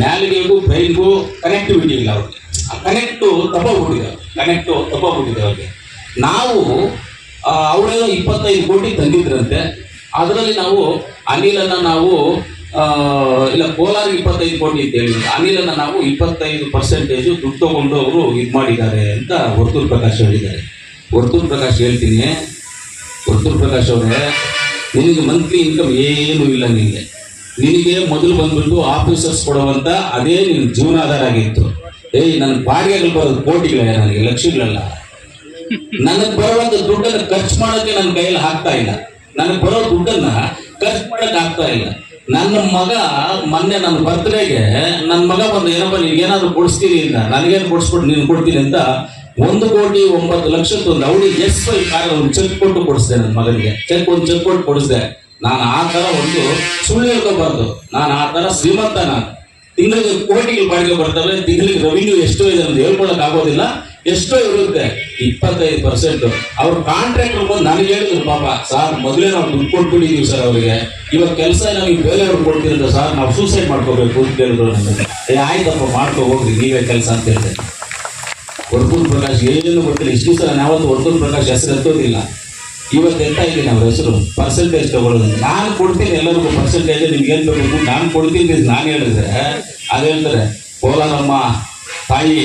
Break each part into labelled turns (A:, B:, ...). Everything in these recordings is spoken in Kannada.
A: ನಾಲಿಗೆಗೂ ಬ್ರೈನ್ಗೂ ಕನೆಕ್ಟಿವಿಟಿ ಇಲ್ಲ ಅವ್ರಿಗೆ ಆ ಕನೆಕ್ಟು ತಪ್ಪೋಗ್ಬಿಟ್ಟಿದೆ ಕನೆಕ್ಟು ತಪ್ಪೋಗ್ಬಿಟ್ಟಿದೆ ಅವ್ರಿಗೆ. ನಾವು ಅವರೇನೋ ಇಪ್ಪತ್ತೈದು ಕೋಟಿ ತಂದಿದ್ರಂತೆ. ಅದರಲ್ಲಿ ನಾವು ಅನಿಲನ್ನು ನಾವು ಇಲ್ಲ ಕೋಲಾರ ಇಪ್ಪತ್ತೈದು ಕೋಟಿ ಅಂತ ಅನಿಲನ್ನ ನಾವು ಇಪ್ಪತ್ತೈದು ಪರ್ಸೆಂಟೇಜು ದುಡ್ಡು ತಗೊಂಡು ಅವರು ಇದು ಮಾಡಿದ್ದಾರೆ ಅಂತ ವರ್ತೂರ್ ಪ್ರಕಾಶ್ ಹೇಳಿದ್ದಾರೆ. ವರ್ತೂರ್ ಪ್ರಕಾಶ್ ಹೇಳ್ತೀನಿ. ವರ್ತೂರ್ ಪ್ರಕಾಶ್ ಅವರೇ, ನಿನಗೆ ಮಂತ್ಲಿ ಇನ್ಕಮ್ ಏನೂ ಇಲ್ಲ ನಿನಗೆ ನಿನಗೆ ಮೊದಲು ಬಂದ್ಬಿಟ್ಟು ಆಫೀಸರ್ಸ್ ಕೊಡುವಂತ ಅದೇ ನಿನ್ ಜೀವನಾಧಾರ ಆಗಿತ್ತು ಏಯ್ ನನ್ನ ಬಾಡಿಗೆಗಳು ಬರೋದು ಕೋಟಿಗಳೇ ನನಗೆ, ಲಕ್ಷಗಳಲ್ಲ. ನನಗೆ ಬರುವಂತ ದುಡ್ಡನ್ನ ಖರ್ಚು ಮಾಡೋಕೆ ನನ್ನ ಕೈಯಲ್ಲಿ ಹಾಕ್ತಾ ಇಲ್ಲ. ನನಗೆ ಬರೋ ದುಡ್ಡನ್ನ ಖರ್ಚು ಮಾಡಕ್ ಆಗ್ತಾ ಇಲ್ಲ. ನನ್ನ ಮಗ ಮೊನ್ನೆ ನನ್ನ ಬರ್ತ್ಡೇಗೆ ನನ್ನ ಮಗ ಬಂದು, ಏನಪ್ಪ ಏನಾದ್ರು ಕೊಡಿಸ್ತೀನಿ ಅಂತ, ನನಗೇನು ಕೊಡಿಸ್ಬಿಟ್ಟು ನೀನು ಕೊಡ್ತೀನಿ ಅಂತ ಒಂದು ಕೋಟಿ ಒಂಬತ್ತು ಲಕ್ಷದ ಒಂದು ಅವಳಿ ಎಸ್ ಕಾರ್ ಒಂದು ಚೆಕ್ ಕೊಟ್ಟು ಕೊಡಿಸ್ದೆ ನನ್ನ ಮಗನಿಗೆ. ಚೆಕ್ ಒಂದು ಚೆಕ್ ಕೊಟ್ಟು ಕೊಡಿಸ್ದೆ. ನಾನು ಆ ತರ ಒಂದು ಸುಳ್ಳು ಹೇಳ್ಕೋಬಾರ್ದು. ನಾನು ಆ ತರ ಶ್ರೀಮಂತ ನಾನು. ತಿಂಗಳಿಗೆ ಕೋಟಿಗೆ ಬಾಡಿಗೆ ಬರ್ತಾರೆ, ತಿಂಗಳಿಗೆ ರೆವಿನ್ಯೂ ಎಷ್ಟೋ ಇದೆ ಅಂತ ಹೇಳ್ಕೊಳಕ್ ಆಗೋದಿಲ್ಲ. ಎಷ್ಟೋ ಇರುತ್ತೆ, ಇಪ್ಪತ್ತೈದು ಪರ್ಸೆಂಟ್ ಅವ್ರ ಕಾಂಟ್ರಾಕ್ಟರ್ ಬಂದು ನನಗೆ ಹೇಳಿದ್ರು, ಪಾಪ, ಸರ್, ಮೊದಲೇ ನಾವು ದುಡ್ಡು ಕೊಟ್ಬಿಟ್ಟಿದ್ದೀವಿ ಸರ್ ಅವರಿಗೆ. ಇವಾಗ ಕೆಲಸ ನಮಗೆ ಬೇರೆಯವ್ರು ಕೊಡ್ತೀರಂತ ಸರ್, ನಾವು ಸೂಸೈಡ್ ಮಾಡ್ಕೋಬೇಕು ಅಂತ ಹೇಳಿದ್ರು ನನಗೆ. ಏ, ಆಯ್ತಪ್ಪ, ಮಾಡ್ಕೊ, ಹೋಗ್ರಿ, ನೀವೇ ಕೆಲಸ ಅಂತ ಹೇಳಿದೆ. ವರ್ತೂರ್ ಪ್ರಕಾಶ್, ಏನೇನು ಗೊತ್ತಿಲ್ಲ. ಇಷ್ಟು ಸಲ ನಾವತ್ತು ವರ್ತೂರ್ ಪ್ರಕಾಶ್ ಹೆಸರು ಎತ್ತೋದಿಲ್ಲ. ಇವತ್ತು ಎಂತ ಇದೆ ಅವ್ರ ಹೆಸರು? ಪರ್ಸೆಂಟೇಜ್ ತಗೊಳ್ಳೋದು. ನಾನು ಕೊಡ್ತೀನಿ ಎಲ್ಲರಿಗೂ ಪರ್ಸೆಂಟೇಜ್ ನಿಮ್ಗೆ ಏನ್ ಬೇಕು? ನಾನು ಕೊಡ್ತೀನಿ ನಾನು ಹೇಳಿದ್ರೆ ಅದು ಹೇಳ್ತಾರೆ ಕೋಲಾರಮ್ಮ ತಾಯಿ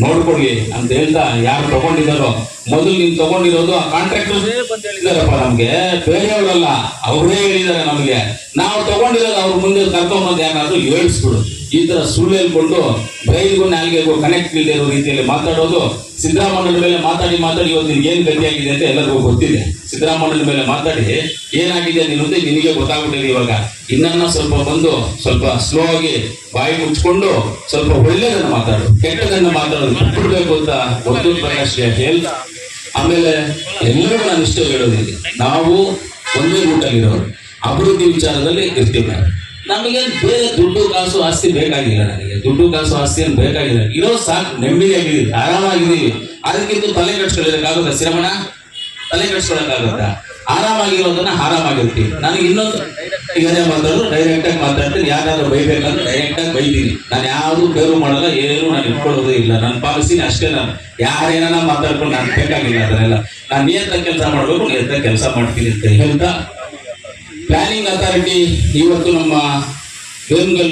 A: ನೋಡ್ಕೊಡಿ ಅಂತ ಹೇಳ್ತಾ ಯಾರು ತಗೊಂಡಿದ್ದಾರೋ ಮೊದಲು ನೀನು ತಗೊಂಡಿರೋದು ಆ ಕಾಂಟ್ರಾಕ್ಟರ್ ಬಂದು ಹೇಳಿದಾರಪ್ಪ ನಮ್ಗೆ. ಬೇರೆಯವರಲ್ಲ ಅವರೇ ಹೇಳಿದ್ದಾರೆ ನಮಗೆ. ನಾವು ತಗೊಂಡಿರೋದು ಅವ್ರ ಮುಂದೆ ಕರ್ಕೊಂಬಂದು ಯಾರಾದ್ರೂ ಹೇಳ್ಸ್ಬಿಡು. ಈ ತರ ಸುಳ್ಳು ಹೇಳ್ಕೊಂಡು ಬ್ರೈನ್ಗೂ ನಾಲ್ಗೆಗೂ ಕನೆಕ್ಟ್ ಇಲ್ಲದೆ ಇರೋ ರೀತಿಯಲ್ಲಿ ಮಾತಾಡೋದು, ಸಿದ್ದರಾಮಯ್ಯನ ಮೇಲೆ ಮಾತಾಡಿ ಮಾತಾಡಿ ಇವತ್ತು ಏನ್ ಗತಿಯಾಗಿದೆ ಅಂತ ಎಲ್ಲರಿಗೂ ಗೊತ್ತಿದೆ. ಸಿದ್ದರಾಮಯ್ಯನ ಮೇಲೆ ಮಾತಾಡಿ, ಏನಾಗಿದೆ ನಿನ್ನದು ನಿನಗೆ ಗೊತ್ತಾಗ್ಬಿಟ್ಟಿದೆ ಇವಾಗ. ಇನ್ನನ್ನ ಸ್ವಲ್ಪ ಬಂದು ಸ್ವಲ್ಪ ಸ್ಲೋ ಆಗಿ ಬಾಯಿ ಮುಚ್ಕೊಂಡು ಸ್ವಲ್ಪ ಒಳ್ಳೇದನ್ನ ಮಾತಾಡು. ಕೆಟ್ಟದನ್ನ ಮಾತಾಡೋದು ಬಿಟ್ಬಿಡ್ಬೇಕು ಅಂತ ಒಂದು ಪ್ರಕಾಶ್ ಹೇಳ್. ಆಮೇಲೆ ಎಲ್ಲರೂ ನಾನು ಇಷ್ಟ ಹೇಳೋದಿದೆ. ನಾವು ಒಂದೇ ರೂಟಲ್ಲಿರೋರು ಅಭಿವೃದ್ಧಿ ವಿಚಾರದಲ್ಲಿ ಇರ್ತೀವಿ. ನಮಗೆ ಬೇರೆ ದುಡ್ಡು ಕಾಸು ಆಸ್ತಿ ಬೇಕಾಗಿಲ್ಲ ನನಗೆ. ದುಡ್ಡು ಕಾಸು ಆಸ್ತಿ ಏನು ಬೇಕಾಗಿಲ್ಲ. ಇರೋ ಸಾಕು, ನೆಮ್ಮದಿಯಾಗಿದ್ದೀವಿ, ಆರಾಮಾಗಿದ್ದೀವಿ. ಅದಕ್ಕಿಂತ ತಲೆ ಕೆಡ್ಸ್ಕೊಳ್ಳೋದಕ್ಕಾಗುತ್ತಾ ಶ್ರಮಣ? ತಲೆ ಕಟ್ಸ್ಕೊಳ್ಳೋಕ್ಕಾಗುತ್ತಾ ಆರಾಮಾಗಿರೋದನ್ನ ಆರಾಮಾಗಿರ್ತೀವಿ ನನಗೆ ಇನ್ನೊಂದು ಏನೇ ಮಾತಾಡೋದು ಡೈರೆಕ್ಟ್ ಆಗಿ ಮಾತಾಡ್ತೀನಿ. ಯಾರಾದ್ರೂ ಬೈಬೇಕಂದ್ರೆ ಡೈರೆಕ್ಟ್ ಆಗಿ ಬೈತೀನಿ. ನಾನು ಯಾವುದು ಬೇರು ಮಾಡಲ್ಲ, ಏನು ನಾನು ಇಟ್ಕೊಳ್ಳೋದೇ ಇಲ್ಲ. ನನ್ನ ಪಾಲಿಸಿನ ಅಷ್ಟೇ ನಾನು. ಯಾರೇನ ಮಾತಾಡ್ಕೊಂಡು ನಾನು ಬೇಕಾಗಿಲ್ಲ ಅದನ್ನೆಲ್ಲ. ನಾನು ನಿಯಂತ್ರ ಕೆಲಸ ಮಾಡಬೇಕು ನಿಯಂತ್ರ ಕೆಲಸ ಮಾಡ್ತೀನಿ ಅಂತ ಹೇಳ್ತಾ ಪ್ಲಾನಿಂಗ್ ಅಥಾರಿಟಿ ಇವತ್ತು ನಮ್ಮ ವೇಮಗಲ್